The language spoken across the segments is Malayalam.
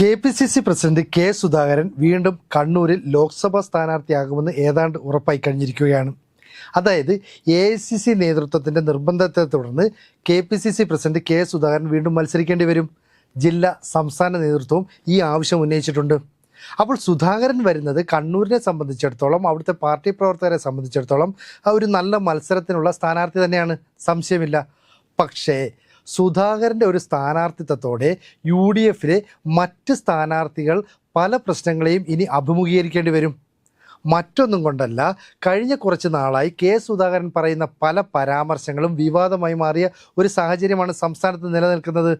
K P C C president K Sudhakaran വീണ്ടും കണ്ണൂരിൽ ലോക്സഭാ സ്ഥാനാർത്ഥിയാകുമെന്ന് ഏതാണ്ട് ഉറപ്പായി കഴിഞ്ഞിരിക്കുകയാണ്. അതായത് എ ഐ സി സി നേതൃത്വത്തിന്റെ നിർബന്ധത്തെ തുടർന്ന് K P C C president K Sudhakaran വീണ്ടും മത്സരിക്കേണ്ടി വരും. ജില്ലാ സംസ്ഥാന നേതൃത്വവും ഈ ആവശ്യം ഉന്നയിച്ചിട്ടുണ്ട്. അപ്പോൾ സുധാകരൻ വരുന്നത് കണ്ണൂരിനെ സംബന്ധിച്ചിടത്തോളം അവിടുത്തെ പാർട്ടി പ്രവർത്തകരെ സംബന്ധിച്ചിടത്തോളം ഒരു നല്ല മത്സരത്തിനുള്ള സ്ഥാനാർത്ഥി തന്നെയാണ്. സംശയമില്ല. പക്ഷേ സുധാകരന്റെ ഒരു സ്ഥാനാർത്ഥിത്വത്തോടെ യു ഡി എഫിലെ മറ്റ് സ്ഥാനാർത്ഥികൾ പല പ്രശ്നങ്ങളെയും ഇനി അഭിമുഖീകരിക്കേണ്ടി വരും. മറ്റൊന്നും കൊണ്ടല്ല കഴിഞ്ഞ കുറച്ച് നാളായി കെ സുധാകരൻ പറയുന്ന പല പരാമർശങ്ങളും വിവാദമായി മാറിയ ഒരു സാഹചര്യമാണ് സംസ്ഥാനത്ത് നിലനിൽക്കുന്നത്.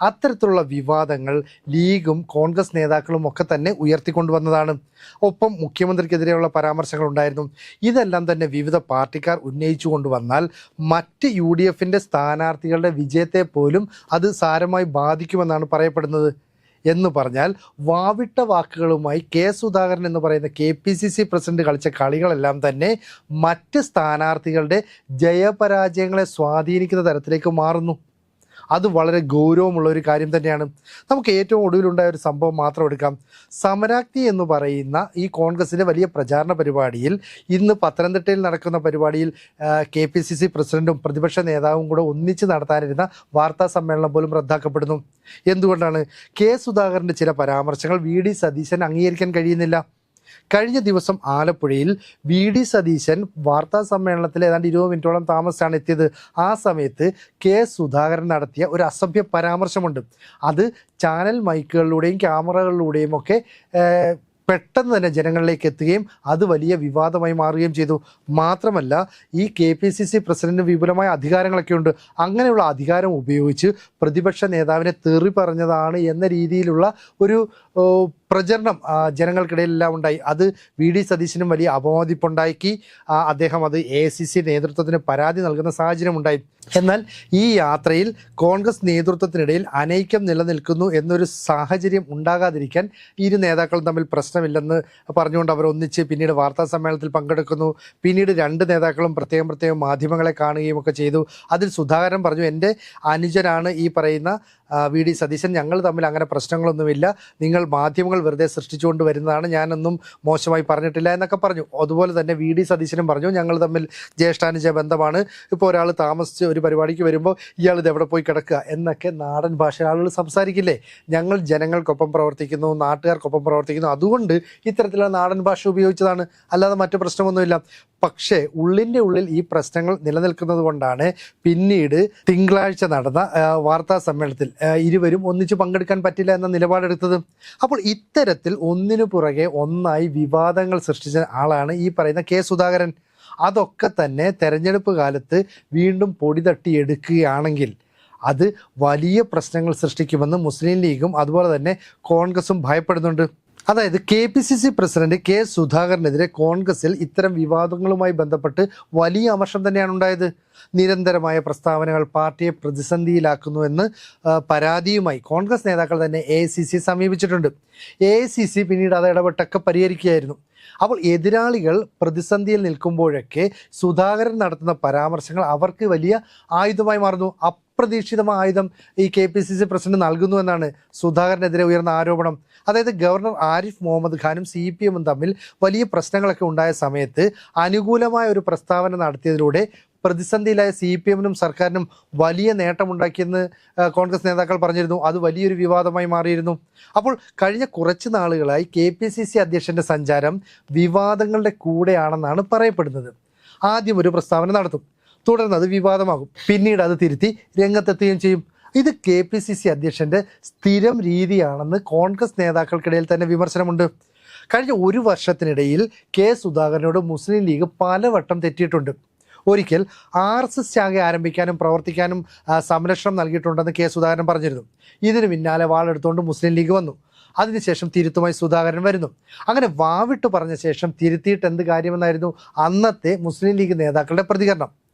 അത്തരത്തിലുള്ള വിവാദങ്ങൾ ലീഗും കോൺഗ്രസ് നേതാക്കളും ഒക്കെ തന്നെ ഉയർത്തിക്കൊണ്ടുവന്നതാണ്. ഒപ്പം മുഖ്യമന്ത്രിക്കെതിരെയുള്ള പരാമർശങ്ങൾ ഉണ്ടായിരുന്നു ഇതെല്ലാം തന്നെ വിവിധ പാർട്ടിക്കാർ ഉന്നയിച്ചു കൊണ്ടുവന്നാൽ മറ്റ് യു ഡി എഫിന്റെ സ്ഥാനാർത്ഥികളുടെ വിജയത്തെ പോലും അത് സാരമായി ബാധിക്കുമെന്നാണ് പറയപ്പെടുന്നത്. എന്ന് പറഞ്ഞാൽ വാവിട്ട വാക്കുകളുമായി കെ സുധാകരൻ എന്ന് പറയുന്ന K P C C president കളിച്ച കളികളെല്ലാം തന്നെ മറ്റ് സ്ഥാനാർത്ഥികളുടെ ജയപരാജയങ്ങളെ സ്വാധീനിക്കുന്ന തരത്തിലേക്ക് മാറുന്നു. അത് വളരെ ഗൗരവമുള്ള ഒരു കാര്യം തന്നെയാണ്. നമുക്ക് ഏറ്റവും ഒടുവിലുണ്ടായ ഒരു സംഭവം മാത്രം എടുക്കാം. സമരാക്തി എന്ന് പറയുന്ന ഈ കോൺഗ്രസിന്റെ വലിയ പ്രചാരണ പരിപാടിയിൽ ഇന്ന് പത്തനംതിട്ടയിൽ നടക്കുന്ന പരിപാടിയിൽ കെ പി സി സി പ്രസിഡന്റും പ്രതിപക്ഷ നേതാവും കൂടെ ഒന്നിച്ച് നടത്താനിരുന്ന വാർത്താ സമ്മേളനം പോലും റദ്ദാക്കപ്പെടുന്നു. എന്തുകൊണ്ടാണ്? കെ സുധാകരന്റെ ചില പരാമർശങ്ങൾ വി ഡി സതീശൻ അംഗീകരിക്കാൻ കഴിയുന്നില്ല. കഴിഞ്ഞ ദിവസം ആലപ്പുഴയിൽ വി ഡി സതീശൻ വാർത്താ സമ്മേളനത്തിൽ ഏതാണ്ട് ഇരുപത് മിനിറ്റോളം താമസിച്ചാണ് എത്തിയത്. ആ സമയത്ത് കെ സുധാകരൻ നടത്തിയ ഒരു അസഭ്യ പരാമർശമുണ്ട്. അത് ചാനൽ മൈക്കുകളിലൂടെയും ക്യാമറകളിലൂടെയും ഒക്കെ പെട്ടെന്ന് തന്നെ ജനങ്ങളിലേക്ക് എത്തുകയും അത് വലിയ വിവാദമായി മാറുകയും ചെയ്തു. മാത്രമല്ല ഈ കെ പി സി സി പ്രസിഡന്റിന് വിപുലമായ അധികാരങ്ങളൊക്കെ ഉണ്ട്. അങ്ങനെയുള്ള അധികാരം ഉപയോഗിച്ച് പ്രതിപക്ഷ നേതാവിനെ തെറി പറഞ്ഞതാണ് എന്ന രീതിയിലുള്ള ഒരു പ്രചരണം ജനങ്ങൾക്കിടയിലെല്ലാം ഉണ്ടായി. അത് വി ഡി സതീശനും വലിയ അപവാദിപ്പുണ്ടാക്കി അദ്ദേഹം അത് എ സി സി നേതൃത്വത്തിന് പരാതി നൽകുന്ന സാഹചര്യം ഉണ്ടായി. എന്നാൽ ഈ യാത്രയിൽ കോൺഗ്രസ് നേതൃത്വത്തിനിടയിൽ അനൈക്യം നിലനിൽക്കുന്നു എന്നൊരു സാഹചര്യം ഉണ്ടാകാതിരിക്കാൻ ഇരു നേതാക്കളും തമ്മിൽ പ്രശ്നമില്ലെന്ന് പറഞ്ഞുകൊണ്ട് അവർ ഒന്നിച്ച് പിന്നീട് വാർത്താ സമ്മേളനത്തിൽ പങ്കെടുക്കുന്നു. പിന്നീട് രണ്ട് നേതാക്കളും പ്രത്യേകം പ്രത്യേകം മാധ്യമങ്ങളെ കാണുകയും ഒക്കെ ചെയ്തു. അതിൽ സുധാകരൻ പറഞ്ഞു എന്റെ അനുജനാണ് ഈ പറയുന്ന വി ഡി സതീശൻ. ഞങ്ങൾ തമ്മിൽ അങ്ങനെ പ്രശ്നങ്ങളൊന്നുമില്ല. നിങ്ങൾ മാധ്യമങ്ങൾ വെറുതെ സൃഷ്ടിച്ചുകൊണ്ട് വരുന്നതാണ് ഞാനൊന്നും മോശമായി പറഞ്ഞിട്ടില്ല എന്നൊക്കെ പറഞ്ഞു. അതുപോലെ തന്നെ വി ഡി സതീശനും പറഞ്ഞു ഞങ്ങൾ തമ്മിൽ ജ്യേഷ്ഠാനുജ ബന്ധമാണ്. ഇപ്പോൾ ഒരാൾ താമസിച്ച് ഒരു പരിപാടിക്ക് വരുമ്പോൾ ഇയാൾ ഇത് എവിടെ പോയി കിടക്കുക? എന്നൊക്കെ നാടൻ ഭാഷ ആളുകൾ സംസാരിക്കില്ലേ? ഞങ്ങൾ ജനങ്ങൾക്കൊപ്പം പ്രവർത്തിക്കുന്നു നാട്ടുകാർക്കൊപ്പം പ്രവർത്തിക്കുന്നു. അതുകൊണ്ട് ഇത്തരത്തിലുള്ള നാടൻ ഭാഷ ഉപയോഗിച്ചതാണ്. അല്ലാതെ മറ്റു പ്രശ്നമൊന്നുമില്ല. പക്ഷേ ഉള്ളിന്റെ ഉള്ളിൽ ഈ പ്രശ്നങ്ങൾ നിലനിൽക്കുന്നത് കൊണ്ടാണ് പിന്നീട് തിങ്കളാഴ്ച നടന്ന വാർത്താ സമ്മേളനത്തിൽ ഇരുവരും ഒന്നിച്ച് പങ്കെടുക്കാൻ പറ്റില്ല എന്ന നിലപാടെടുത്തത്. അപ്പോൾ ഇത്തരത്തിൽ ഒന്നിനു പുറകെ ഒന്നായി വിവാദങ്ങൾ സൃഷ്ടിച്ച ആളാണ് ഈ പറയുന്ന കെ സുധാകരൻ. അതൊക്കെ തന്നെ തെരഞ്ഞെടുപ്പ് കാലത്ത് വീണ്ടും പൊടി തട്ടിയെടുക്കുകയാണെങ്കിൽ അത് വലിയ പ്രശ്നങ്ങൾ സൃഷ്ടിക്കുമെന്ന് മുസ്ലിം ലീഗും അതുപോലെ തന്നെ കോൺഗ്രസും ഭയപ്പെടുന്നുണ്ട്. അതായത് K P C C president K സുധാകരനെതിരെ കോൺഗ്രസിൽ ഇത്തരം വിവാദങ്ങളുമായി ബന്ധപ്പെട്ട് വലിയ അമർഷം തന്നെയാണ് ഉണ്ടായത്. നിരന്തരമായ പ്രസ്താവനകൾ പാർട്ടിയെ പ്രതിസന്ധിയിലാക്കുന്നു എന്ന് പരാതിയുമായി കോൺഗ്രസ് നേതാക്കൾ തന്നെ എ സി സി സമീപിച്ചിട്ടുണ്ട്. എ സി സി പിന്നീട് അത് ഇടപെട്ടൊക്കെ പരിഹരിക്കുകയായിരുന്നു. അപ്പോൾ എതിരാളികൾ പ്രതിസന്ധിയിൽ നിൽക്കുമ്പോഴൊക്കെ സുധാകരൻ നടത്തുന്ന പരാമർശങ്ങൾ അവർക്ക് വലിയ ആയുധമായി മാറുന്നു. അപ്രതീക്ഷിതമായ ആയുധം ഈ K P C C president നൽകുന്നു എന്നാണ് സുധാകരനെതിരെ ഉയർന്ന ആരോപണം. അതായത് ഗവർണർ ആരിഫ് മുഹമ്മദ് ഖാനും സി പി എമ്മും തമ്മിൽ വലിയ പ്രശ്നങ്ങളൊക്കെ ഉണ്ടായ സമയത്ത് അനുകൂലമായ ഒരു പ്രസ്താവന നടത്തിയതിലൂടെ പ്രതിസന്ധിയിലായ സി പി എമ്മിനും സർക്കാരിനും വലിയ നേട്ടമുണ്ടാക്കിയെന്ന് കോൺഗ്രസ് നേതാക്കൾ പറഞ്ഞിരുന്നു. അത് വലിയൊരു വിവാദമായി മാറിയിരുന്നു. അപ്പോൾ കഴിഞ്ഞ കുറച്ച് നാളുകളായി കെ പി സി സി അധ്യക്ഷന്റെ സഞ്ചാരം വിവാദങ്ങളുടെ കൂടെയാണെന്നാണ് പറയപ്പെടുന്നത്. ആദ്യം ഒരു പ്രസ്താവന നടത്തും. തുടർന്ന് അത് വിവാദമാകും. പിന്നീട് അത് തിരുത്തി രംഗത്തെത്തുകയും ചെയ്യും. ഇത് കെ പി സി സി അധ്യക്ഷന്റെ സ്ഥിരം രീതിയാണെന്ന് കോൺഗ്രസ് നേതാക്കൾക്കിടയിൽ തന്നെ വിമർശനമുണ്ട്. കഴിഞ്ഞ ഒരു വർഷത്തിനിടയിൽ കെ സുധാകരനോട് മുസ്ലിം ലീഗ് പലവട്ടം തെറ്റിയിട്ടുണ്ട്. ഒരിക്കൽ ആർ എസ് എസ് ശാഖ ആരംഭിക്കാനും പ്രവർത്തിക്കാനും സംരക്ഷണം നൽകിയിട്ടുണ്ടെന്ന് കെ സുധാകരൻ പറഞ്ഞിരുന്നു. ഇതിന് പിന്നാലെ വാളെടുത്തുകൊണ്ട് മുസ്ലിം ലീഗ് വന്നു. അതിനുശേഷം തിരുത്തുമായി സുധാകരൻ വരുന്നു. അങ്ങനെ വാവിട്ട് പറഞ്ഞ ശേഷം തിരുത്തിയിട്ട് എന്ത് കാര്യമെന്നായിരുന്നു അന്നത്തെ മുസ്ലിം ലീഗ് നേതാക്കളുടെ പ്രതികരണം.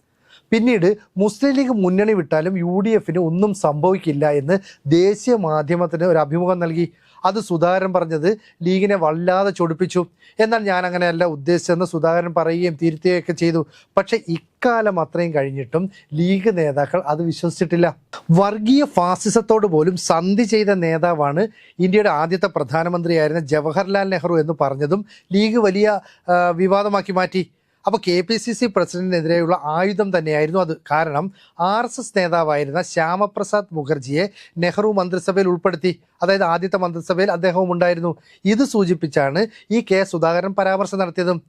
പിന്നീട് മുസ്ലിം ലീഗ് മുന്നണി വിട്ടാലും യു ഡി എഫിന് ഒന്നും സംഭവിക്കില്ല എന്ന് ദേശീയ മാധ്യമത്തിന് ഒരു അഭിമുഖം നൽകി. അത് സുധാകരൻ പറഞ്ഞത് ലീഗിനെ വല്ലാതെ ചൊടിപ്പിച്ചു. എന്നാൽ ഞാൻ അങ്ങനെയല്ല ഉദ്ദേശിച്ചെന്ന് സുധാകരൻ പറയുകയും തിരുത്തുകയൊക്കെ ചെയ്തു. പക്ഷേ ഇക്കാലം അത്രയും കഴിഞ്ഞിട്ടും ലീഗ് നേതാക്കൾ അത് വിശ്വസിച്ചിട്ടില്ല. വർഗീയ ഫാസിസത്തോട് പോലും സന്ധി ചെയ്ത നേതാവാണ് ഇന്ത്യയുടെ ആദ്യത്തെ പ്രധാനമന്ത്രിയായിരുന്ന ജവഹർലാൽ നെഹ്റു എന്ന് പറഞ്ഞതും ലീഗ് വലിയ വിവാദമാക്കി മാറ്റി. അപ്പോൾ കെ പി സി സി പ്രസിഡന്റിനെതിരെയുള്ള ആയുധം തന്നെയായിരുന്നു അത്. കാരണം ആർ എസ് എസ് നേതാവായിരുന്ന ശ്യാമപ്രസാദ് മുഖർജിയെ നെഹ്റു മന്ത്രിസഭയിൽ ഉൾപ്പെടുത്തി. അതായത് ആദ്യത്തെ മന്ത്രിസഭയിൽ അദ്ദേഹവും ഉണ്ടായിരുന്നു. ഇത് സൂചിപ്പിച്ചാണ് ഈ കെ സുധാകരൻ പരാമർശം നടത്തിയതും.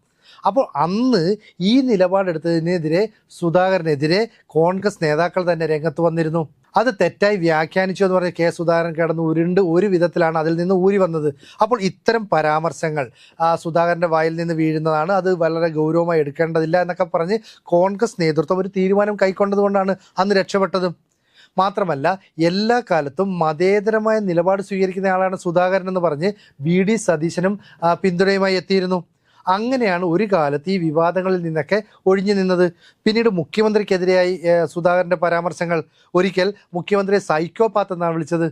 അപ്പോൾ അന്ന് ഈ നിലപാടെടുത്തതിനെതിരെ സുധാകരനെതിരെ കോൺഗ്രസ് നേതാക്കൾ തന്നെ രംഗത്ത് വന്നിരുന്നു. അത് തെറ്റായി വ്യാഖ്യാനിച്ചു എന്ന് പറഞ്ഞ കെ സുധാകരൻ കിടന്ന് ഉരുണ്ട് ഒരു വിധത്തിലാണ് അതിൽ നിന്ന് ഊരി വന്നത്. അപ്പോൾ ഇത്തരം പരാമർശങ്ങൾ സുധാകരന്റെ വായിൽ നിന്ന് വീഴുന്നതാണ്. അത് വളരെ ഗൗരവമായി എടുക്കേണ്ടതില്ല എന്നൊക്കെ പറഞ്ഞ് കോൺഗ്രസ് നേതൃത്വം ഒരു തീരുമാനം കൈക്കൊണ്ടതുകൊണ്ടാണ് അന്ന് രക്ഷപ്പെട്ടത്. മാത്രമല്ല എല്ലാ കാലത്തും മതേതരമായ നിലപാട് സ്വീകരിക്കുന്ന ആളാണ് സുധാകരൻ എന്ന് പറഞ്ഞ് ബി ഡി. സതീശനും പിന്തുണയുമായി എത്തിയിരുന്നു. അങ്ങനെയാണ് ഒരു കാലത്ത് ഈ വിവാദങ്ങളിൽ നിന്നൊക്കെ ഒഴിഞ്ഞു നിന്നത്. പിന്നീട് മുഖ്യമന്ത്രിക്കെതിരെയായി സുധാകരന്റെ പരാമർശങ്ങൾ ഒരിക്കൽ മുഖ്യമന്ത്രിയെ സൈക്കോപാത്ത് എന്നാണ് വിളിച്ചത്.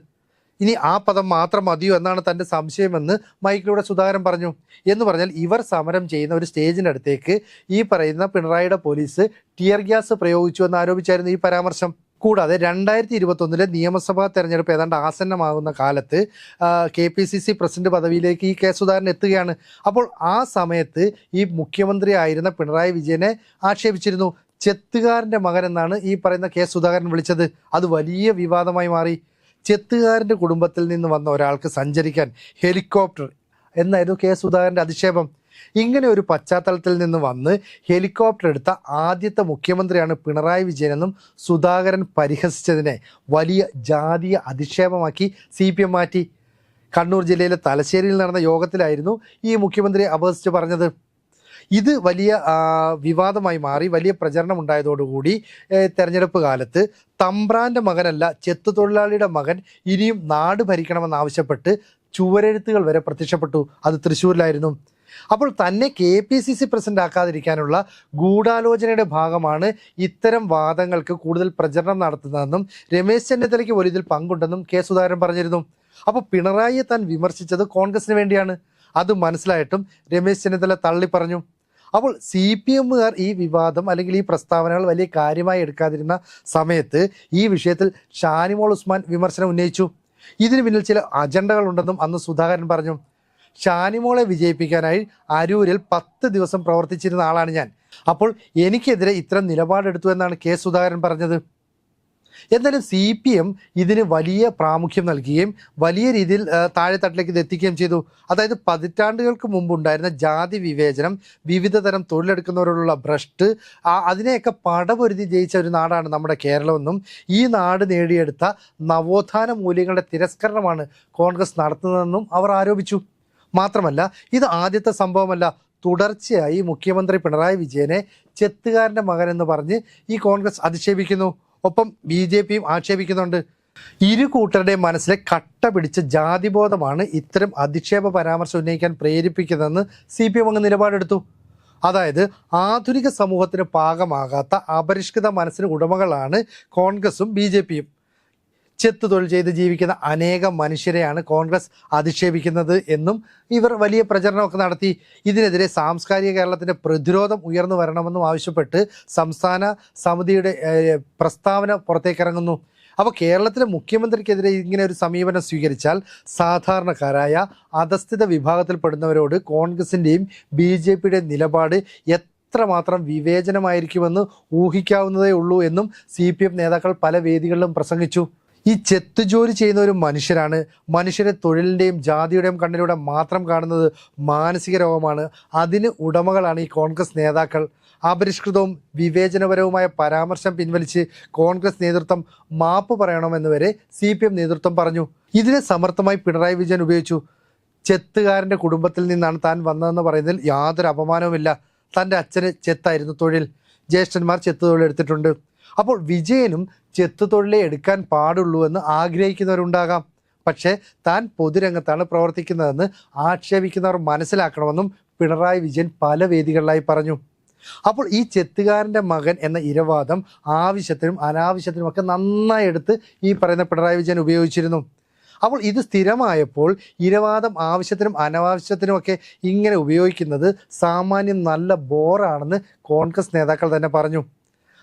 ഇനി ആ പദം മാത്രം മതിയോ എന്നാണ് തന്റെ സംശയമെന്ന് മൈക്കിലൂടെ സുധാകരൻ പറഞ്ഞു. എന്ന് പറഞ്ഞാൽ ഇവർ സമരം ചെയ്യുന്ന ഒരു സ്റ്റേജിന്റെ അടുത്തേക്ക് ഈ പറയുന്ന പിണറായിയുടെ പോലീസ് ടിയർ ഗ്യാസ് പ്രയോഗിച്ചു എന്ന് ആരോപിച്ചായിരുന്നു ഈ പരാമർശം. കൂടാതെ രണ്ടായിരത്തി ഇരുപത്തൊന്നിലെ നിയമസഭാ തെരഞ്ഞെടുപ്പ് ഏതാണ്ട് ആസന്നമാകുന്ന കാലത്ത് K P C C president പദവിയിലേക്ക് ഈ കെ സുധാകരൻ എത്തുകയാണ്. അപ്പോൾ ആ സമയത്ത് ഈ മുഖ്യമന്ത്രി ആയിരുന്ന പിണറായി വിജയനെ ആക്ഷേപിച്ചിരുന്നു. ചെത്തുകാരന്റെ മകൻ എന്നാണ് ഈ പറയുന്ന കെ സുധാകരൻ വിളിച്ചത്. അത് വലിയ വിവാദമായി മാറി. ചെത്തുകാരന്റെ കുടുംബത്തിൽ നിന്ന് വന്ന ഒരാൾക്ക് സഞ്ചരിക്കാൻ ഹെലികോപ്റ്റർ എന്നായിരുന്നു കെ സുധാകരന്റെ അധിക്ഷേപം. ഇങ്ങനെ ഒരു പശ്ചാത്തലത്തിൽ നിന്ന് വന്ന് ഹെലികോപ്റ്റർ എടുത്ത ആദ്യത്തെ മുഖ്യമന്ത്രിയാണ് പിണറായി വിജയനെന്നും സുധാകരൻ പരിഹസിച്ചതിനെ വലിയ ജാതീയ അധിക്ഷേപമാക്കി സി പി എം മാറ്റി കണ്ണൂർ ജില്ലയിലെ തലശ്ശേരിയിൽ നടന്ന യോഗത്തിലായിരുന്നു ഈ മുഖ്യമന്ത്രിയെ അപഹസിച്ച് പറഞ്ഞത്. ഇത് വലിയ വിവാദമായി മാറി വലിയ പ്രചരണം ഉണ്ടായതോടുകൂടി തെരഞ്ഞെടുപ്പ് കാലത്ത് തമ്പ്രാന്റെ മകനല്ല ചെത്തു തൊഴിലാളിയുടെ മകൻ ഇനിയും നാട് ഭരിക്കണമെന്നാവശ്യപ്പെട്ട് ചുവരെഴുത്തുകൾ വരെ പ്രത്യക്ഷപ്പെട്ടു. അത് തൃശ്ശൂരിലായിരുന്നു. അപ്പോൾ തന്നെ K P C C president ആക്കാതിരിക്കാനുള്ള ഗൂഢാലോചനയുടെ ഭാഗമാണ് ഇത്തരം വാദങ്ങൾക്ക് കൂടുതൽ പ്രചരണം നടത്തുന്നതെന്നും രമേശ് ചെന്നിത്തലയ്ക്ക് ഒരു ഇതിൽ പങ്കുണ്ടെന്നും കെ സുധാകരൻ പറഞ്ഞിരുന്നു. അപ്പോൾ പിണറായിയെ താൻ വിമർശിച്ചത് കോൺഗ്രസിന് വേണ്ടിയാണ്. അത് മനസ്സിലായിട്ടും രമേശ് ചെന്നിത്തല തള്ളി പറഞ്ഞു അപ്പോൾ സി പി എമ്മുകാർ ഈ വിവാദം അല്ലെങ്കിൽ ഈ പ്രസ്താവനകൾ വലിയ കാര്യമായി എടുക്കാതിരുന്ന സമയത്ത് ഈ വിഷയത്തിൽ ഷാനിമോൾ ഉസ്മാൻ വിമർശനം ഉന്നയിച്ചു. ഇതിന് പിന്നിൽ ചില അജണ്ടകൾ ഉണ്ടെന്നും അന്ന് സുധാകരൻ പറഞ്ഞു. ഷാനിമോളെ വിജയിപ്പിക്കാനായി അരൂരിൽ പത്ത് ദിവസം പ്രവർത്തിച്ചിരുന്ന ആളാണ് ഞാൻ. അപ്പോൾ എനിക്കെതിരെ ഇത്തരം നിലപാടെടുത്തു എന്നാണ് കെ സുധാകരൻ പറഞ്ഞത്. എന്നാലും സി പി എം ഇതിന് വലിയ പ്രാമുഖ്യം നൽകുകയും വലിയ രീതിയിൽ താഴെത്തട്ടിലേക്ക് ഇത് എത്തിക്കുകയും ചെയ്തു. അതായത് പതിറ്റാണ്ടുകൾക്ക് മുമ്പുണ്ടായിരുന്ന ജാതി വിവേചനം വിവിധ തരം തൊഴിലെടുക്കുന്നവരോടുള്ള ഭ്രഷ്ട് അതിനെയൊക്കെ പടപൊരുതി ജയിച്ച ഒരു നാടാണ് നമ്മുടെ കേരളമെന്നും ഈ നാട് നേടിയെടുത്ത നവോത്ഥാന മൂല്യങ്ങളുടെ തിരസ്കരണമാണ് കോൺഗ്രസ് നടത്തുന്നതെന്നും അവർ ആരോപിച്ചു. മാത്രമല്ല ഇത് ആദ്യത്തെ സംഭവമല്ല. തുടർച്ചയായി മുഖ്യമന്ത്രി പിണറായി വിജയനെ ചെത്തുകാരന്റെ മകൻ എന്ന് പറഞ്ഞ് ഈ കോൺഗ്രസ് അധിക്ഷേപിക്കുന്നു. ഒപ്പം ബി ജെ പിയും ആക്ഷേപിക്കുന്നുണ്ട്. ഇരു കൂട്ടരുടെയും മനസ്സിലെ കട്ട പിടിച്ച ജാതിബോധമാണ് ഇത്തരം അധിക്ഷേപ പരാമർശം ഉന്നയിക്കാൻ പ്രേരിപ്പിക്കുന്നതെന്ന് സി പി എം അങ്ങ് നിലപാടെടുത്തു. അതായത് ആധുനിക സമൂഹത്തിന് പാകമാകാത്ത അപരിഷ്കൃത മനസ്സിന് ഉടമകളാണ് കോൺഗ്രസും ബി ജെ പിയും. ചെത്ത് തൊഴിൽ ചെയ്ത് ജീവിക്കുന്ന അനേകം മനുഷ്യരെയാണ് കോൺഗ്രസ് അധിക്ഷേപിക്കുന്നത് എന്നും ഇവർ വലിയ പ്രചരണമൊക്കെ നടത്തി. ഇതിനെതിരെ സാംസ്കാരിക കേരളത്തിന്റെ പ്രതിരോധം ഉയർന്നു വരണമെന്നും ആവശ്യപ്പെട്ട് സംസ്ഥാന സമിതിയുടെ പ്രസ്താവന പുറത്തേക്കിറങ്ങുന്നു. അപ്പോൾ കേരളത്തിലെ മുഖ്യമന്ത്രിക്കെതിരെ ഇങ്ങനെ ഒരു സമീപനം സ്വീകരിച്ചാൽ സാധാരണക്കാരായ അധസ്ഥിത വിഭാഗത്തിൽപ്പെടുന്നവരോട് കോൺഗ്രസിന്റെയും ബി ജെ പിയുടെയും നിലപാട് എത്രമാത്രം വിവേചനമായിരിക്കുമെന്ന് ഊഹിക്കാവുന്നതേ ഉള്ളൂ എന്നും സി പി എം നേതാക്കൾ പല വേദികളിലും പ്രസംഗിച്ചു. ഈ ചെത്ത് ജോലി ചെയ്യുന്ന ഒരു മനുഷ്യരാണ്. മനുഷ്യരെ തൊഴിലിന്റെയും ജാതിയുടെയും കണ്ണിലൂടെ മാത്രം കാണുന്നത് മാനസിക രോഗമാണ്. അതിന് ഉടമകളാണ് ഈ കോൺഗ്രസ് നേതാക്കൾ. അപരിഷ്കൃതവും വിവേചനപരവുമായ പരാമർശം പിൻവലിച്ച് കോൺഗ്രസ് നേതൃത്വം മാപ്പ് പറയണമെന്ന് വരെ സി പി എം നേതൃത്വം പറഞ്ഞു. ഇതിനെ സമർത്ഥമായി പിണറായി വിജയൻ ഉപയോഗിച്ചു. ചെത്തുകാരന്റെ കുടുംബത്തിൽ നിന്നാണ് താൻ വന്നതെന്ന് പറയുന്നതിൽ യാതൊരു അപമാനവുമില്ല. തന്റെ അച്ഛന് ചെത്തായിരുന്നു തൊഴിൽ. ജ്യേഷ്ഠന്മാർ ചെത്ത് തൊഴിലെടുത്തിട്ടുണ്ട്. അപ്പോൾ വിജയനും ചെത്ത് തൊഴിലേ എടുക്കാൻ പാടുള്ളൂ എന്ന് ആഗ്രഹിക്കുന്നവരുണ്ടാകാം. പക്ഷേ താൻ പൊതുരംഗത്താണ് പ്രവർത്തിക്കുന്നതെന്ന് ആക്ഷേപിക്കുന്നവർ മനസ്സിലാക്കണമെന്നും പിണറായി വിജയൻ പല വേദികളിലായി പറഞ്ഞു. അപ്പോൾ ഈ ചെത്തുകാരന്റെ മകൻ എന്ന ഇരവാദം ആവശ്യത്തിനും അനാവശ്യത്തിനും ഒക്കെ നന്നായി എടുത്ത് ഈ പറയുന്ന പിണറായി വിജയൻ ഉപയോഗിച്ചിരുന്നു. അപ്പോൾ ഇത് സ്ഥിരമായപ്പോൾ ഇരവാദം ആവശ്യത്തിനും അനാവശ്യത്തിനുമൊക്കെ ഇങ്ങനെ ഉപയോഗിക്കുന്നത് സാമാന്യം നല്ല ബോറാണെന്ന് കോൺഗ്രസ് നേതാക്കൾ തന്നെ പറഞ്ഞു.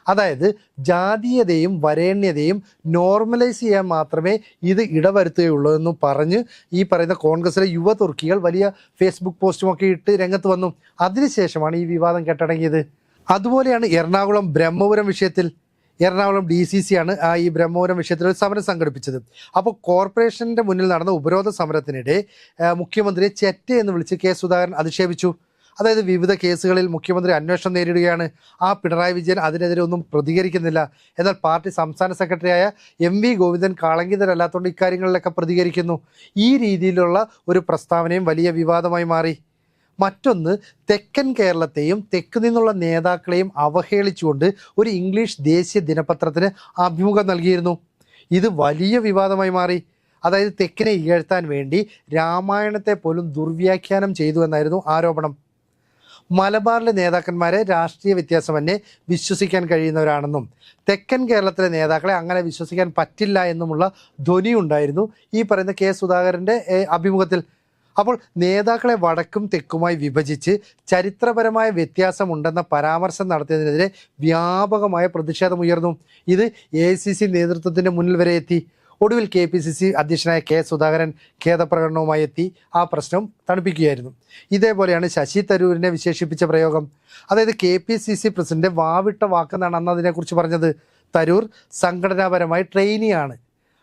അതായത് ജാതീയതയും വരേണ്യതയും നോർമലൈസ് ചെയ്യാൻ മാത്രമേ ഇത് ഇടവരുത്തുകയുള്ളൂ എന്ന് പറഞ്ഞ് ഈ പറയുന്ന കോൺഗ്രസിലെ യുവ തുർക്കികൾ വലിയ ഫേസ്ബുക്ക് പോസ്റ്റുമൊക്കെ ഇട്ട് രംഗത്ത് വന്നു. അതിനുശേഷമാണ് ഈ വിവാദം കെട്ടടങ്ങിയത്. അതുപോലെയാണ് എറണാകുളം ബ്രഹ്മപുരം വിഷയത്തിൽ. എറണാകുളം ഡി സി സി ആണ് ഈ ബ്രഹ്മപുരം വിഷയത്തിൽ ഒരു സമരം സംഘടിപ്പിച്ചത്. അപ്പോൾ കോർപ്പറേഷന്റെ മുന്നിൽ നടന്ന ഉപരോധ സമരത്തിനിടെ മുഖ്യമന്ത്രിയെ ചെറ്റ എന്ന് വിളിച്ച് കെ സുധാകരൻ അധിക്ഷേപിച്ചു. അതായത് വിവിധ കേസുകളിൽ മുഖ്യമന്ത്രി അന്വേഷണം നേരിടുകയാണ്. ആ പിണറായി വിജയൻ അതിനെതിരെ ഒന്നും പ്രതികരിക്കുന്നില്ല. എന്നാൽ പാർട്ടി സംസ്ഥാന സെക്രട്ടറിയായ എം വി ഗോവിന്ദൻ കാളങ്കിതരല്ലാത്തതുകൊണ്ട് ഇക്കാര്യങ്ങളിലൊക്കെ പ്രതികരിക്കുന്നു. ഈ രീതിയിലുള്ള ഒരു പ്രസ്താവനയും വലിയ വിവാദമായി മാറി. മറ്റൊന്ന് തെക്കൻ കേരളത്തെയും തെക്ക് നിന്നുള്ള നേതാക്കളെയും അവഹേളിച്ചുകൊണ്ട് ഒരു ഇംഗ്ലീഷ് ദേശീയ ദിനപത്രത്തിന് അഭിമുഖം നൽകിയിരുന്നു. ഇത് വലിയ വിവാദമായി മാറി. അതായത് തെക്കിനെ ഇകഴ്ത്താൻ വേണ്ടി രാമായണത്തെ പോലും ദുർവ്യാഖ്യാനം ചെയ്തു എന്നായിരുന്നു ആരോപണം. മലബാറിലെ നേതാക്കന്മാരെ രാഷ്ട്രീയ വ്യത്യാസമന്യേ വിശ്വസിക്കാൻ കഴിയുന്നവരാണെന്നും തെക്കൻ കേരളത്തിലെ നേതാക്കളെ അങ്ങനെ വിശ്വസിക്കാൻ പറ്റില്ല എന്നുമുള്ള ധ്വനി ഉണ്ടായിരുന്നു ഈ പറയുന്ന കെ സുധാകരന്റെ അഭിമുഖത്തിൽ. അപ്പോൾ നേതാക്കളെ വടക്കും തെക്കുമായി വിഭജിച്ച് ചരിത്രപരമായ വ്യത്യാസമുണ്ടെന്ന പരാമർശം നടത്തിയതിനെതിരെ വ്യാപകമായ പ്രതിഷേധമുയർന്നു. ഇത് എ സി സി നേതൃത്വത്തിന്റെ മുന്നിൽ വരെ എത്തി. ഒടുവിൽ കെ പി സി സി അധ്യക്ഷനായ കെ സുധാകരൻ ഖേദപ്രകടനവുമായി എത്തി ആ പ്രശ്നം തണുപ്പിക്കുകയായിരുന്നു. ഇതേപോലെയാണ് ശശി തരൂരിനെ വിശേഷിപ്പിച്ച പ്രയോഗം. അതായത് K P C C president വാവിട്ട വാക്കെന്നാണ് അന്ന് അതിനെക്കുറിച്ച് പറഞ്ഞത്. തരൂർ സംഘടനാപരമായി ട്രെയിനിയാണ്.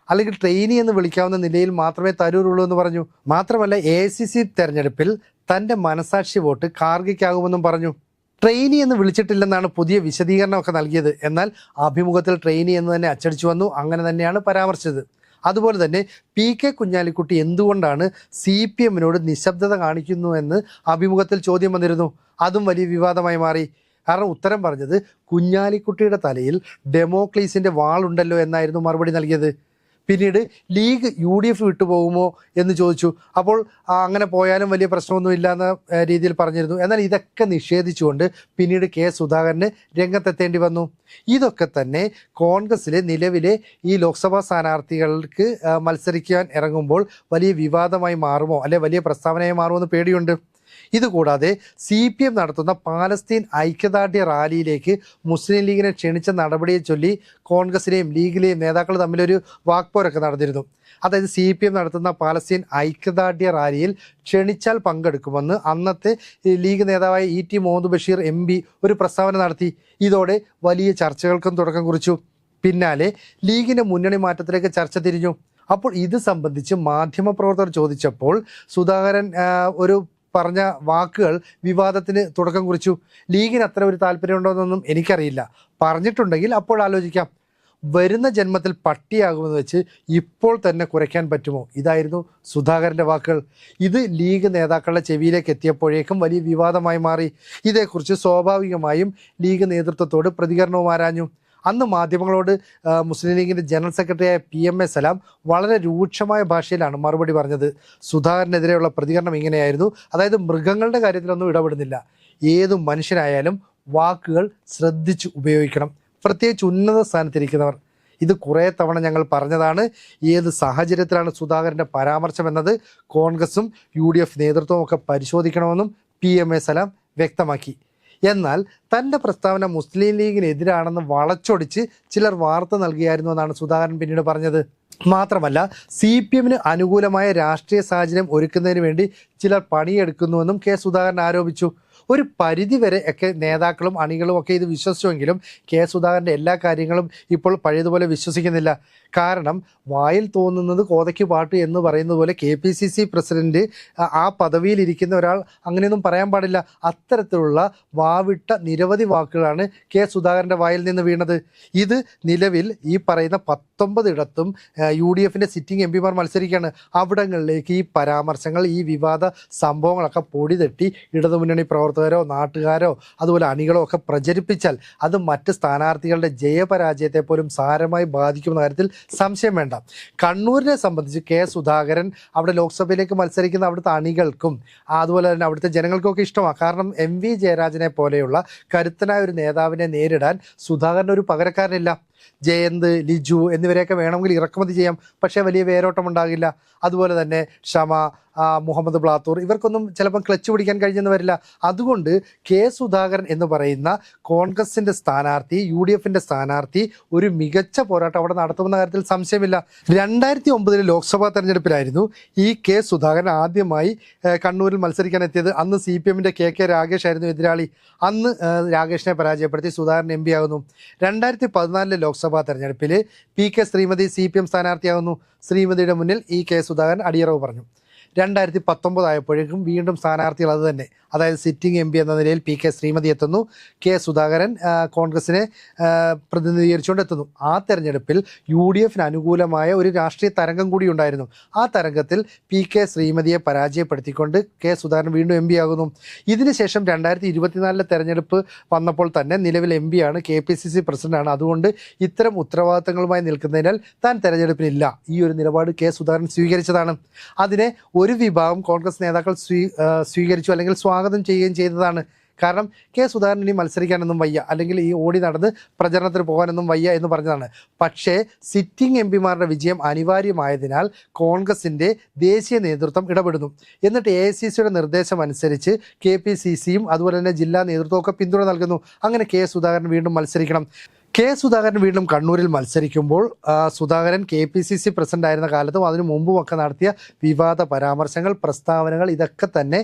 അല്ലെങ്കിൽ ട്രെയിനി എന്ന് വിളിക്കാവുന്ന നിലയിൽ മാത്രമേ തരൂരുള്ളൂ എന്ന് പറഞ്ഞു. മാത്രമല്ല എ സി സി തെരഞ്ഞെടുപ്പിൽ തന്റെ മനസാക്ഷി വോട്ട് കാർഗിക്കാകുമെന്നും പറഞ്ഞു. ട്രെയിനി എന്ന് വിളിച്ചിട്ടില്ലെന്നാണ് പുതിയ വിശദീകരണമൊക്കെ നൽകിയത്. എന്നാൽ അഭിമുഖത്തിൽ ട്രെയിനി എന്ന് തന്നെ അച്ചടിച്ചു വന്നു. അങ്ങനെ തന്നെയാണ് പരാമർശിച്ചത്. അതുപോലെ തന്നെ പി കെ കുഞ്ഞാലിക്കുട്ടി എന്തുകൊണ്ടാണ് സി പി എമ്മിനോട് നിശബ്ദത കാണിക്കുന്നു എന്ന് അഭിമുഖത്തിൽ ചോദ്യം വന്നിരുന്നു. അതും വലിയ വിവാദമായി മാറി. കാരണം ഉത്തരം പറഞ്ഞത് കുഞ്ഞാലിക്കുട്ടിയുടെ തലയിൽ ഡെമോക്ലീസിന്റെ വാളുണ്ടല്ലോ എന്നായിരുന്നു മറുപടി നൽകിയത്. പിന്നീട് ലീഗ് യു ഡി എഫ് വിട്ടുപോകുമോ എന്ന് ചോദിച്ചു. അപ്പോൾ അങ്ങനെ പോയാലും വലിയ പ്രശ്നമൊന്നും ഇല്ലാന്ന രീതിയിൽ പറഞ്ഞിരുന്നു. എന്നാൽ ഇതൊക്കെ നിഷേധിച്ചുകൊണ്ട് പിന്നീട് കെ സുധാകരന് രംഗത്തെത്തേണ്ടി വന്നു. ഇതൊക്കെ തന്നെ കോൺഗ്രസിലെ നിലവിലെ ഈ ലോക്സഭാ സ്ഥാനാർത്ഥികൾക്ക് മത്സരിക്കാൻ ഇറങ്ങുമ്പോൾ വലിയ വിവാദമായി മാറുമോ? അല്ലെ വലിയ പ്രസ്താവനയായി മാറുമോ എന്ന് പേടിയുണ്ട്. ഇതുകൂടാതെ സി പി എം നടത്തുന്ന പാലസ്തീൻ ഐക്യദാർഢ്യ റാലിയിലേക്ക് മുസ്ലിം ലീഗിനെ ക്ഷണിച്ച നടപടിയെ ചൊല്ലി കോൺഗ്രസിലെയും ലീഗിലെയും നേതാക്കൾ തമ്മിലൊരു വാക്പോരൊക്കെ നടന്നിരുന്നു. അതായത് സി പി എം നടത്തുന്ന പാലസ്തീൻ ഐക്യദാർഢ്യ റാലിയിൽ ക്ഷണിച്ചാൽ പങ്കെടുക്കുമെന്ന് അന്നത്തെ ലീഗ് നേതാവായ E T Muhammad Basheer M ഒരു പ്രസ്താവന നടത്തി. ഇതോടെ വലിയ ചർച്ചകൾക്കും തുടക്കം കുറിച്ചു. പിന്നാലെ ലീഗിന്റെ മുന്നണി മാറ്റത്തിലേക്ക് ചർച്ച തിരിഞ്ഞു. അപ്പോൾ ഇത് സംബന്ധിച്ച് മാധ്യമപ്രവർത്തകർ ചോദിച്ചപ്പോൾ സുധാകരൻ ഒരു പറഞ്ഞ വാക്കുകൾ വിവാദത്തിന് തുടക്കം കുറിച്ചു. ലീഗിന് അത്ര ഒരു താല്പര്യമുണ്ടോയെന്നൊന്നും എനിക്കറിയില്ല. പറഞ്ഞിട്ടുണ്ടെങ്കിൽ അപ്പോൾ ആലോചിക്കാം. വരുന്ന ജന്മത്തിൽ പട്ടിയാകുമെന്ന് വെച്ച് ഇപ്പോൾ തന്നെ കുറയ്ക്കാൻ പറ്റുമോ? ഇതായിരുന്നു സുധാകരന്റെ വാക്കുകൾ. ഇത് ലീഗ് നേതാക്കളുടെ ചെവിയിലേക്ക് എത്തിയപ്പോഴേക്കും വലിയ വിവാദമായി മാറി. ഇതേക്കുറിച്ച് സ്വാഭാവികമായും ലീഗ് നേതൃത്വത്തോട് പ്രതികരണവും ആരാഞ്ഞു. അന്ന് മാധ്യമങ്ങളോട് മുസ്ലിം ലീഗിന്റെ ജനറൽ സെക്രട്ടറിയായ പി എം എ സലാം വളരെ രൂക്ഷമായ ഭാഷയിലാണ് മറുപടി പറഞ്ഞത്. സുധാകരനെതിരെയുള്ള പ്രതികരണം ഇങ്ങനെയായിരുന്നു. അതായത് മൃഗങ്ങളുടെ കാര്യത്തിലൊന്നും ഇടപെടുന്നില്ല. ഏത് മനുഷ്യനായാലും വാക്കുകൾ ശ്രദ്ധിച്ച് ഉപയോഗിക്കണം. പ്രത്യേകിച്ച് ഉന്നത സ്ഥാനത്തിരിക്കുന്നവർ. ഇത് കുറേ തവണ ഞങ്ങൾ പറഞ്ഞതാണ്. ഏത് സാഹചര്യത്തിലാണ് സുധാകരന്റെ പരാമർശം എന്നത് കോൺഗ്രസും യു ഡി എഫ് നേതൃത്വവും ഒക്കെ പരിശോധിക്കണമെന്നും പി എം എ സലാം വ്യക്തമാക്കി. എന്നാൽ തന്റെ പ്രസ്താവന മുസ്ലിം ലീഗിനെതിരാണെന്ന് വളച്ചൊടിച്ച് ചിലർ വാർത്ത നൽകിയായിരുന്നു എന്നാണ് സുധാകരൻ പിന്നീട് പറഞ്ഞത്. മാത്രമല്ല സി പി എമ്മിന് അനുകൂലമായ രാഷ്ട്രീയ സാഹചര്യം ഒരുക്കുന്നതിന് വേണ്ടി ചിലർ പണിയെടുക്കുന്നുവെന്നും കെ സുധാകരൻ ആരോപിച്ചു. ഒരു പരിധിവരെ ഒക്കെ നേതാക്കളും അണികളും ഒക്കെ ഇത് വിശ്വസിച്ചുവെങ്കിലും കെ സുധാകരന്റെ എല്ലാ കാര്യങ്ങളും ഇപ്പോൾ പഴയതുപോലെ വിശ്വസിക്കുന്നില്ല. കാരണം വായിൽ തോന്നുന്നത് കോതയ്ക്ക് പാട്ട് എന്ന് പറയുന്നത് പോലെ K P C C president ആ- പദവിയിൽ ഇരിക്കുന്ന ഒരാൾ അങ്ങനെയൊന്നും പറയാൻ പാടില്ല. അത്തരത്തിലുള്ള വാവിട്ട നിരവധി വാക്കുകളാണ് കെ സുധാകരന്റെ വായിൽ നിന്ന് വീണത്. ഇത് നിലവിൽ ഈ പറയുന്ന പത്തൊമ്പത് ഇടത്തും യു ഡി എഫിന്റെ സിറ്റിംഗ് എം പിമാർ മത്സരിക്കുകയാണ്. അവിടങ്ങളിലേക്ക് ഈ പരാമർശങ്ങൾ ഈ വിവാദ സംഭവങ്ങളൊക്കെ പൊടി തട്ടി ഇടതുമുന്നണി പ്രവർത്തകരോ നാട്ടുകാരോ അതുപോലെ അണികളോ ഒക്കെ പ്രചരിപ്പിച്ചാൽ അത് മറ്റ് സ്ഥാനാർത്ഥികളുടെ ജയപരാജയത്തെ പോലും സാരമായി ബാധിക്കുന്ന കാര്യത്തിൽ സംശയം വേണ്ട. കണ്ണൂരിനെ സംബന്ധിച്ച് കെ സുധാകരൻ അവിടെ ലോക്സഭയിലേക്ക് മത്സരിക്കുന്ന അവിടുത്തെ അണികൾക്കും അതുപോലെ തന്നെ അവിടുത്തെ ജനങ്ങൾക്കൊക്കെ ഇഷ്ടമാണ് കാരണം എം വി ജയരാജനെ പോലെയുള്ള കരുത്തനായ ഒരു നേതാവിനെ നേരിടാൻ സുധാകരൻ ഒരു പകരക്കാരനില്ല. ജയന്ത് ലിജു എന്നിവരെയൊക്കെ വേണമെങ്കിൽ ഇറക്കുമതി ചെയ്യാം. പക്ഷേ വലിയ വേരോട്ടം ഉണ്ടാകില്ല അതുപോലെ തന്നെ ഷമ ആ, മുഹമ്മദ് ബ്ലാത്തൂർ. ഇവർക്കൊന്നും ചിലപ്പം ക്ലച്ച് പിടിക്കാൻ കഴിഞ്ഞെന്ന് വരില്ല. അതുകൊണ്ട് കെ സുധാകരൻ എന്ന് പറയുന്ന കോൺഗ്രസിന്റെ സ്ഥാനാർത്ഥി യു ഡി എഫിന്റെ സ്ഥാനാർത്ഥി ഒരു മികച്ച പോരാട്ടം അവിടെ നടത്തുമെന്ന കാര്യത്തിൽ സംശയമില്ല. രണ്ടായിരത്തി ഒമ്പതിലെ ലോക്സഭാ തെരഞ്ഞെടുപ്പിലായിരുന്നു ഈ കെ സുധാകരൻ ആദ്യമായി കണ്ണൂരിൽ മത്സരിക്കാൻ എത്തിയത്. അന്ന് സി പി എമ്മിന്റെ കെ കെ രാഗേഷ് ആയിരുന്നു എതിരാളി. അന്ന് രാകേഷിനെ പരാജയപ്പെടുത്തി സുധാകരൻ എം പി ആകുന്നു. രണ്ടായിരത്തി പതിനാലിലെ ലോക്സഭാ തെരഞ്ഞെടുപ്പിൽ P K Sreemathi C P M സ്ഥാനാർത്ഥിയാകുന്നു. ശ്രീമതിയുടെ മുന്നിൽ ഈ കെ സുധാകരൻ അടിയറവ് പറഞ്ഞു. രണ്ടായിരത്തി പത്തൊമ്പതായപ്പോഴേക്കും വീണ്ടും സ്ഥാനാർത്ഥികൾ അത് തന്നെ. അതായത് സിറ്റിംഗ് എം പി എന്ന നിലയിൽ പി കെ ശ്രീമതി എത്തുന്നു. കെ സുധാകരൻ കോൺഗ്രസിനെ പ്രതിനിധീകരിച്ചുകൊണ്ട് എത്തുന്നു ആ തെരഞ്ഞെടുപ്പിൽ യു ഡി എഫിന് അനുകൂലമായ ഒരു രാഷ്ട്രീയ തരംഗം കൂടി ഉണ്ടായിരുന്നു. ആ തരംഗത്തിൽ പി കെ ശ്രീമതിയെ പരാജയപ്പെടുത്തിക്കൊണ്ട് കെ സുധാകരൻ വീണ്ടും എം പി ആകുന്നു. ഇതിനുശേഷം രണ്ടായിരത്തി ഇരുപത്തിനാലിലെ തെരഞ്ഞെടുപ്പ് വന്നപ്പോൾ തന്നെ നിലവിൽ എം പി ആണ് കെ പി സി സി പ്രസിഡന്റാണ് അതുകൊണ്ട് ഇത്തരം ഉത്തരവാദിത്തങ്ങളുമായി നിൽക്കുന്നതിനാൽ താൻ തെരഞ്ഞെടുപ്പിനില്ല ഈ ഒരു നിലപാട് കെ സുധാകരൻ സ്വീകരിച്ചതാണ്. അതിനെ ഒരു വിഭാഗം കോൺഗ്രസ് നേതാക്കൾ സ്വീ സ്വീകരിച്ചു അല്ലെങ്കിൽ സ്വാഗതം ചെയ്യുകയും ചെയ്തതാണ്. കാരണം കെ സുധാകരൻ ഇനി മത്സരിക്കാനൊന്നും വയ്യ. അല്ലെങ്കിൽ ഈ ഓടി നടന്ന് പ്രചരണത്തിന് പോകാനൊന്നും വയ്യ എന്ന് പറഞ്ഞതാണ്. പക്ഷേ സിറ്റിംഗ് എം പിമാരുടെ വിജയം അനിവാര്യമായതിനാൽ കോൺഗ്രസിന്റെ ദേശീയ നേതൃത്വം ഇടപെടുന്നു. എന്നിട്ട് എ ഐ സി സിയുടെ നിർദ്ദേശം അനുസരിച്ച് കെ പി സി സിയും അതുപോലെ തന്നെ ജില്ലാ നേതൃത്വമൊക്കെ പിന്തുണ നൽകുന്നു. അങ്ങനെ കെ സുധാകരൻ വീണ്ടും മത്സരിക്കണം. കെ സുധാകരൻ വീണ്ടും കണ്ണൂരിൽ മത്സരിക്കുമ്പോൾ Sudhakaran K P C C president ആയിരുന്ന കാലത്തും അതിനു മുമ്പും ഒക്കെ നടത്തിയ വിവാദ പരാമർശങ്ങൾ പ്രസ്താവനകൾ ഇതൊക്കെ തന്നെ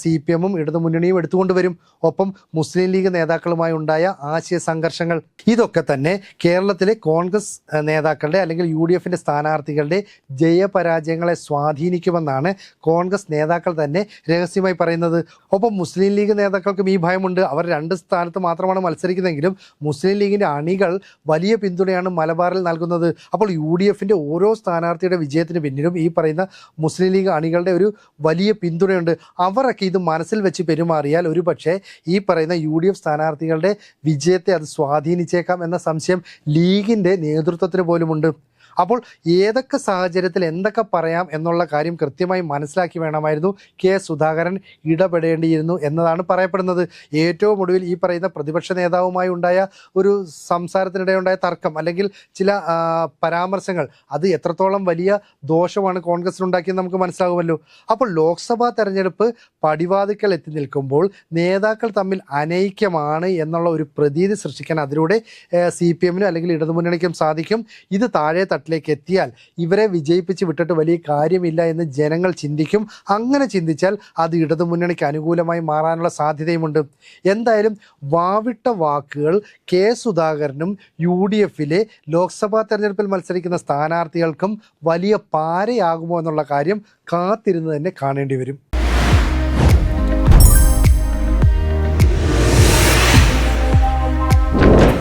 സി പി എമ്മും ഇടതുമുന്നണിയും എടുത്തുകൊണ്ട് വരും. ഒപ്പം മുസ്ലിം ലീഗ് നേതാക്കളുമായി ഉണ്ടായ ആശയ സംഘർഷങ്ങൾ ഇതൊക്കെ തന്നെ കേരളത്തിലെ കോൺഗ്രസ് നേതാക്കളുടെ അല്ലെങ്കിൽ യു ഡി എഫിന്റെ സ്ഥാനാർത്ഥികളുടെ ജയപരാജയങ്ങളെ സ്വാധീനിക്കുമെന്നാണ് കോൺഗ്രസ് നേതാക്കൾ തന്നെ രഹസ്യമായി പറയുന്നത്. ഒപ്പം മുസ്ലിം ലീഗ് നേതാക്കൾക്കും ഈ ഭയമുണ്ട്. അവർ രണ്ട് സ്ഥാനത്ത് മാത്രമാണ് മത്സരിക്കുന്നതെങ്കിലും മുസ്ലിം ലീഗിന്റെ അണികൾ വലിയ പിന്തുണയാണ് മലബാറിൽ നൽകുന്നത്. അപ്പോൾ യു ഡി എഫിന്റെ ഓരോ സ്ഥാനാർത്ഥിയുടെ വിജയത്തിന് പിന്നിലും ഈ പറയുന്ന മുസ്ലിം ലീഗ് അണികളുടെ ഒരു വലിയ പിന്തുണയുണ്ട്. അവരൊക്കെ ഇത് മനസ്സിൽ വെച്ച് പെരുമാറിയാൽ ഒരു പക്ഷേ ഈ പറയുന്ന യു ഡി എഫ് സ്ഥാനാർത്ഥികളുടെ വിജയത്തെ അത് സ്വാധീനിച്ചേക്കാം എന്ന സംശയം ലീഗിന്റെ നേതൃത്വത്തിന് പോലുമുണ്ട്. അപ്പോൾ ഏതൊക്കെ സാഹചര്യത്തിൽ എന്തൊക്കെ പറയാം എന്നുള്ള കാര്യം കൃത്യമായി മനസ്സിലാക്കി വേണമായിരുന്നു കെ സുധാകരൻ ഇടപെടേണ്ടിയിരുന്നു എന്നതാണ് പറയപ്പെടുന്നത്. ഏറ്റവും ഒടുവിൽ ഈ പറയുന്ന പ്രതിപക്ഷ നേതാവുമായി ഉണ്ടായ ഒരു സംസാരത്തിനിടെ ഉണ്ടായ തർക്കം അല്ലെങ്കിൽ ചില പരാമർശങ്ങൾ അത് എത്രത്തോളം വലിയ ദോഷമാണ് കോൺഗ്രസിനുണ്ടാക്കിയെന്ന് നമുക്ക് മനസ്സിലാകുമല്ലോ. അപ്പോൾ ലോക്സഭാ തെരഞ്ഞെടുപ്പ് പടിവാതിക്കൽ എത്തി നിൽക്കുമ്പോൾ നേതാക്കൾ തമ്മിൽ അനൈക്യമാണ് എന്നുള്ള ഒരു പ്രതീതി സൃഷ്ടിക്കാൻ അതിലൂടെ സി പി എമ്മിനും അല്ലെങ്കിൽ ഇടതുമുന്നണിക്കും സാധിക്കും. ഇത് താഴെ തട്ടിലേക്ക് എത്തിയാൽ ഇവരെ വിജയിപ്പിച്ച് വിട്ടിട്ട് വലിയ കാര്യമില്ല എന്ന് ജനങ്ങൾ ചിന്തിക്കും. അങ്ങനെ ചിന്തിച്ചാൽ അത് ഇടതുമുന്നണിക്ക് അനുകൂലമായി മാറാനുള്ള സാധ്യതയുമുണ്ട്. എന്തായാലും വാവിട്ട വാക്കുകൾ കെ സുധാകരനും യു ഡി എഫിലെ ലോക്സഭാ തെരഞ്ഞെടുപ്പിൽ മത്സരിക്കുന്ന സ്ഥാനാർത്ഥികൾക്കും വലിയ പാരയാകുമോ എന്നുള്ള കാര്യം കാത്തിരുന്ന് തന്നെ കാണേണ്ടി വരും.